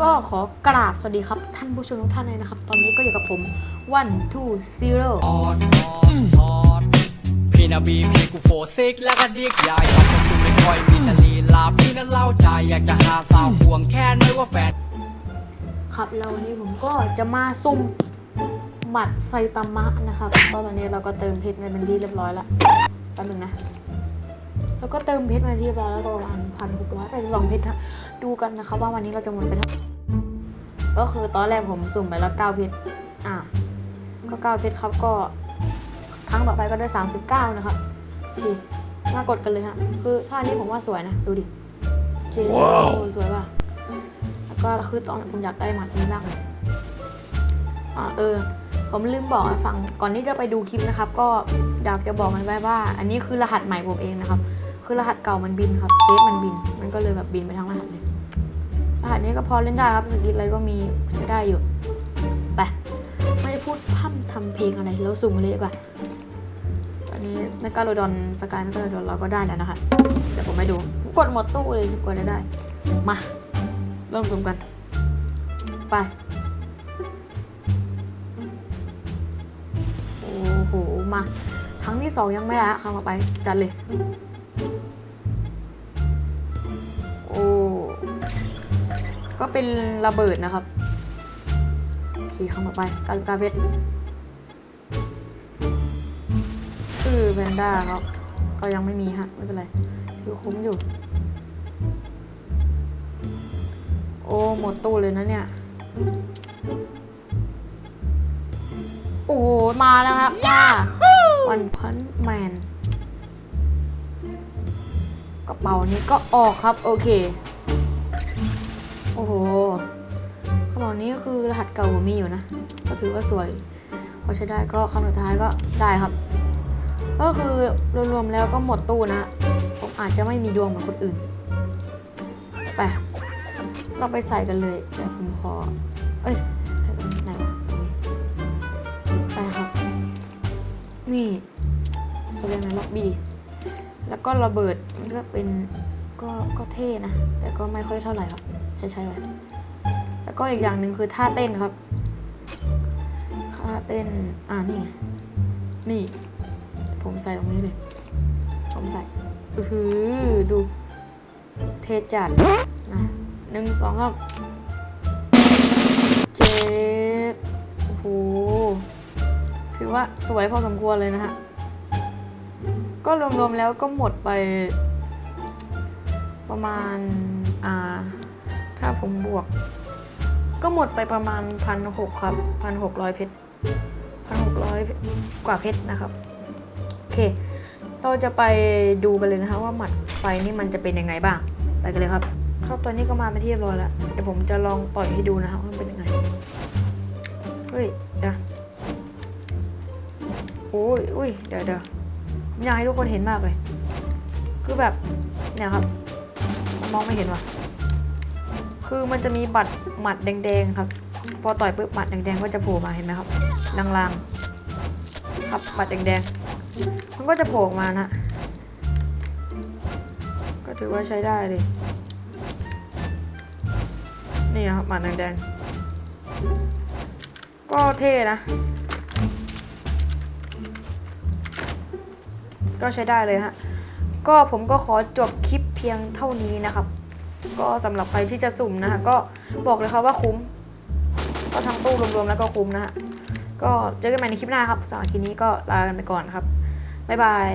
ก็ขอกราบสวัสดีครับ ท่านผู้ชมทุกท่านเลยนะครับ ตอนนี้ก็อยู่กับผม one two zero ออดออดออดพี่นาบีพี่กูโฟซิกแล้วก็ดิกใหญ่ชอบคนจุไม่ค่อยมีแต่ลีลาพี่นั้นเล่าใจอยากจะหาสาวห่วงแค่ไม่ว่าแฟน ครับแล้ววันนี้ผมก็จะมาซุ่มหมัดไซตามะนะครับก็ตอนนี้เราก็เติมเพชรไปเป็นที่เรียบร้อยแล้วแป๊บนึงนะ แล้วก็เติมเพชรมาที่เรียบร้อยแล้วก็ประมาณพันหกร้อยแปดสิบสองเพชรนะดูกันนะครับว่าวันนี้เราจะหมดไปเท่าก็คือตอนแรกผมสุ่มไปแล้วเก้าเพชรอ่าก็เก้าเพชรครับก็ครั้งต่อไปก็ได้สามสิบเก้านะครับโอเคมากดกันเลยฮะคือท่านี้ผมว่าสวยนะ ดูดิเจโอ้สวยว่ะแล้วก็คือตอนผมอยากได้หมัดนี้มากเลยอ่าเออผมลืมบอกให้ฟังก่อนที่จะไปดูคลิปนะครับ ก็อยากจะบอกมันไว้ว่า อันนี้คือรหัสใหม่ผมเองนะครับ คือรหัสเก่ามันบินครับเฟซมันบิน มันก็เลยแบบบินไปทั้งรหัสเลย รหัสนี้ก็พอเล่นได้ครับสกิลอะไรก็มีใช้ได้อยู่ ไป ไม่พูดพร่ำทำเพลงอะไรแล้วสุ่มเลยดีกว่าตอนนี้แมกกาโลดอนสกายแมกกาโลดอนเราก็ได้แล้วนะคะเดี๋ยวผมไปดู กดหมดตู้เลยกว่าจะได้ มา เริ่มสุ่มกัน ไปโอ้โห มา ครั้งที่สองยังไม่ได้ฮะครั้งต่อไป จัดเลย ก็เป็นระเบิดนะครับโอเคครั้งต่อไปกาลูกาเพชรคือแพนด้าครับ ก็ยังไม่มีฮะ ไม่เป็นไร ถือคุ้มอยู่ โอ้หมดตู้เลยนะเนี่ย โอ้มาแล้วครับป้าวันพันแมนกระเป๋านี้ก็ออกครับ โอเค โอ้โหกระเป๋านี้ก็คือรหัสเก่าผมมีอยู่นะก็ถือว่าสวยพอใช้ได้ก็คำสุดท้ายก็ได้ครับ ก็คือรวมๆแล้วก็หมดตู้นะผมอาจจะไม่มีดวงเหมือนคนอื่นไปเราไปใส่กันเลยเดี๋ยวผมขอเอ้ยไหนวะไปครับ นี่แสดงในล็อบบี้แล้วก็ระเบิดมันก็เป็นก็ก็เท่นะ แต่ก็ไม่ค่อยเท่าไหร่ครับ ใช้ใช้ไว้แล้วก็อีกอย่างหนึ่งคือท่าเต้นครับท่าเต้นอ่านี่นี่ ผมใส่ตรงนี้เลยสมใส่อือหือดู เทจัดนะหนึ่งสองครับเจ็บโอ้โหถือว่าสวยพอสมควรเลยนะฮะก็รวมๆแล้วก็หมดไปประมาณอ่า ถ้าผมบวก ก็หมดไปประมาณพันหกครับพันหกร้อยเพชรพันหกร้อยกว่าเพชรนะครับ โอเค เราจะไปดูกันเลยนะคะว่าหมัดไฟนี่มันจะเป็นยังไงบ้าง ไปกันเลยครับ ครับตอนนี้ก็มาเป็นที่เรียบร้อยแล้ว เดี๋ยวผมจะลองต่อยให้ดูนะครับว่ามันเป็นยังไง เฮ้ยเดี๋ยวโอ้ยอุ้ยเดี๋ยวเดี๋ยวอยากให้ทุกคนเห็นมากเลย คือแบบเนี่ยครับ มองไม่เห็นว่ะ คือมันจะมีบัตรหมัดแดงๆครับ พอต่อยปุ๊บหมัดแดงๆก็จะโผล่มาเห็นไหมครับลางๆ ครับบัตรแดงๆมันก็จะโผล่มานะก็ถือว่าใช้ได้เลยนี่ครับหมัดแดงๆก็เท่นะ ก็ใช้ได้เลยฮะก็ผมก็ขอจบคลิปเพียงเท่านี้นะครับ ก็สำหรับใครที่จะสุ่มนะฮะก็บอกเลยครับว่าคุ้ม ก็ทั้งตู้รวมๆแล้วก็คุ้มนะฮะก็เจอกันใหม่ในคลิปหน้าครับสำหรับคลิปนี้ก็ลากันไปก่อนครับบ๊ายบาย